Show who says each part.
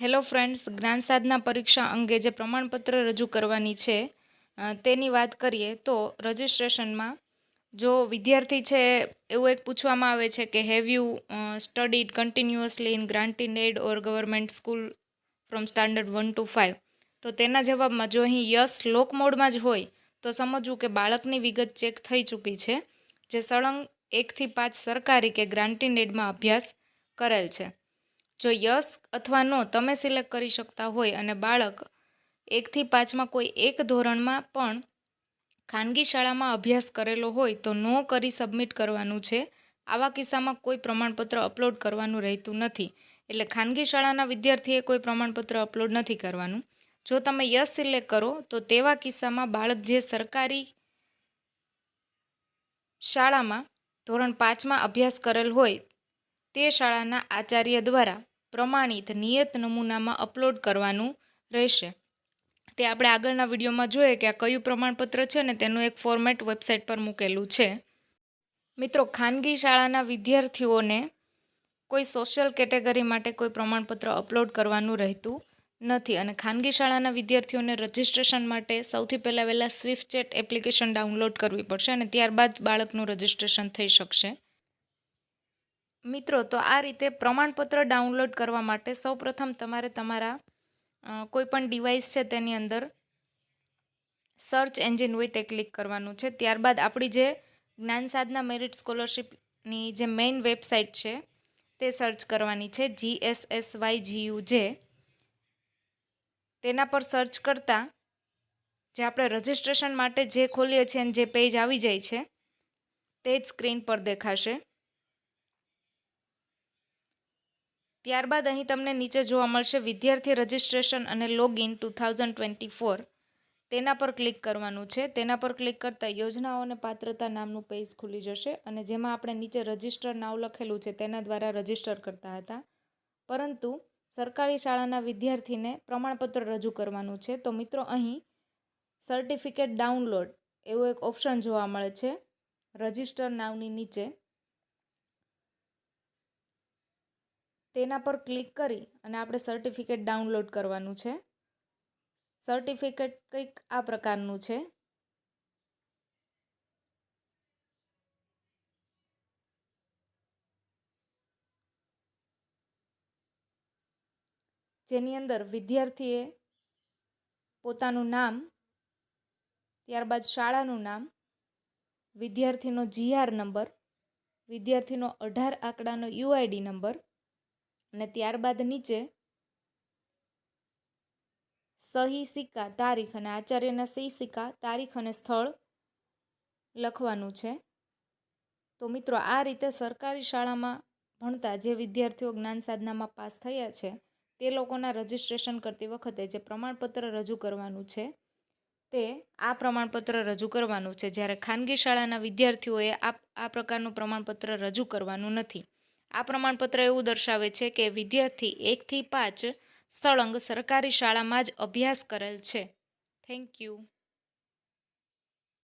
Speaker 1: Hello friends, જ્ઞાન સાધના પરીક્ષા અંગે જે પ્રમાણપત્ર રજૂ કરવાની છે તેની વાત કરીએ તો રજિસ્ટ્રેશનમાં જો વિદ્યાર્થી છે, એવું એક પૂછવામાં આવે છે કે have you studied continuously in grant in aid or government school from standard one to five તો તેના જવાબમાં, જો અહીં યસ લોક મોડમાં જ હોય, તો સમજવું કે બાળકની વિગત ચેક થઈ ચૂકી છે, જે સળંગ એકથી પાંચ સરકારી કે ગ્રાન્ટીન એડમાં અભ્યાસ કરેલ છે. જો યસ અથવા નો તમે સિલેક્ટ કરી શકતા હોય અને બાળક એકથી પાંચમાં કોઈ એક ધોરણમાં પણ ખાનગી શાળામાં અભ્યાસ કરેલો હોય તો નો કરી સબમિટ કરવાનું છે. આવા કિસ્સામાં કોઈ પ્રમાણપત્ર અપલોડ કરવાનું રહેતું નથી. એટલે ખાનગી શાળાના વિદ્યાર્થીએ કોઈ પ્રમાણપત્ર અપલોડ નથી કરવાનું. જો તમે યસ સિલેક્ટ કરો તો તેવા કિસ્સામાં બાળક જે સરકારી શાળામાં ધોરણ પાંચમાં અભ્યાસ કરેલ હોય તે શાળાના આચાર્ય દ્વારા પ્રમાણિત નિયત નમૂનામાં અપલોડ કરવાનું રહેશે. તે આપણે આગળના વિડીયોમાં જોઈએ કે આ કયું પ્રમાણપત્ર છે ને તેનું એક ફોર્મેટ વેબસાઇટ પર મૂકેલું છે. મિત્રો, ખાનગી શાળાના વિદ્યાર્થીઓને કોઈ સોશિયલ કેટેગરી માટે કોઈ પ્રમાણપત્ર અપલોડ કરવાનું રહેતું નથી અને ખાનગી શાળાના વિદ્યાર્થીઓને રજિસ્ટ્રેશન માટે સૌથી પહેલાં વહેલા સ્વિફ્ટ ચેટ એપ્લિકેશન ડાઉનલોડ કરવી પડશે અને ત્યારબાદ બાળકનું રજિસ્ટ્રેશન થઈ શકશે. મિત્રો, તો આ રીતે પ્રમાણપત્ર ડાઉનલોડ કરવા માટે સૌપ્રથમ તમારે તમારા કોઈપણ ડિવાઇસ છે તેની અંદર સર્ચ એન્જિન હોય તે ક્લિક કરવાનું છે. ત્યારબાદ આપણી જે જ્ઞાન સાધના મેરિટ સ્કોલરશીપની જે મેઇન વેબસાઇટ છે તે સર્ચ કરવાની છે G S S Y GU જે તેના પર સર્ચ કરતાં જે આપણે રજિસ્ટ્રેશન માટે જે ખોલીએ છીએ અને જે પેજ આવી જાય છે, તે જ સ્ક્રીન પર દેખાશે. ત્યારબાદ અહીં તમને નીચે જોવા મળશે વિદ્યાર્થી રજિસ્ટ્રેશન અને login two thousand twenty four. તેના પર ક્લિક કરવાનું છે. તેના પર ક્લિક કરતાં યોજનાઓ અને પાત્રતા નામનું પેજ ખુલી જશે અને જેમાં આપણે નીચે રજિસ્ટર નાવ લખેલું છે તેના દ્વારા રજિસ્ટર કરતા હતા. પરંતુ સરકારી શાળાના વિદ્યાર્થીને પ્રમાણપત્ર રજૂ કરવાનું છે. તો મિત્રો, અહીં સર્ટિફિકેટ ડાઉનલોડ એવો એક ઓપ્શન જોવા મળે છે. રજિસ્ટર નાવની નીચે તેના પર ક્લિક કરી અને આપણે સર્ટિફિકેટ ડાઉનલોડ કરવાનું છે. સર્ટિફિકેટ કંઈક આ પ્રકારનું છે. જેની અંદર વિદ્યાર્થીએ પોતાનું નામ, ત્યારબાદ શાળાનું નામ, વિદ્યાર્થીનો જીઆર નંબર વિદ્યાર્થીનો અઢાર આંકડાનો યુઆઈડી નંબર અને ત્યારબાદ નીચે સહી, સિક્કા, તારીખ અને આચાર્યના સહી, સિક્કા, તારીખ અને સ્થળ લખવાનું છે. તો મિત્રો, આ રીતે સરકારી શાળામાં ભણતા જે વિદ્યાર્થીઓ જ્ઞાન સાધનામાં પાસ થયા છે, તે લોકોના રજિસ્ટ્રેશન કરતી વખતે જે પ્રમાણપત્ર રજૂ કરવાનું છે, તે આ પ્રમાણપત્ર રજૂ કરવાનું છે. જ્યારે ખાનગી શાળાના વિદ્યાર્થીઓએ આ આ પ્રકારનું પ્રમાણપત્ર રજૂ કરવાનું નથી. આ પ્રમાણપત્ર એવું દર્શાવે છે કે વિદ્યાર્થી એકથી પાંચ સળંગ સરકારી શાળામાં જ અભ્યાસ કરેલ છે. Thank you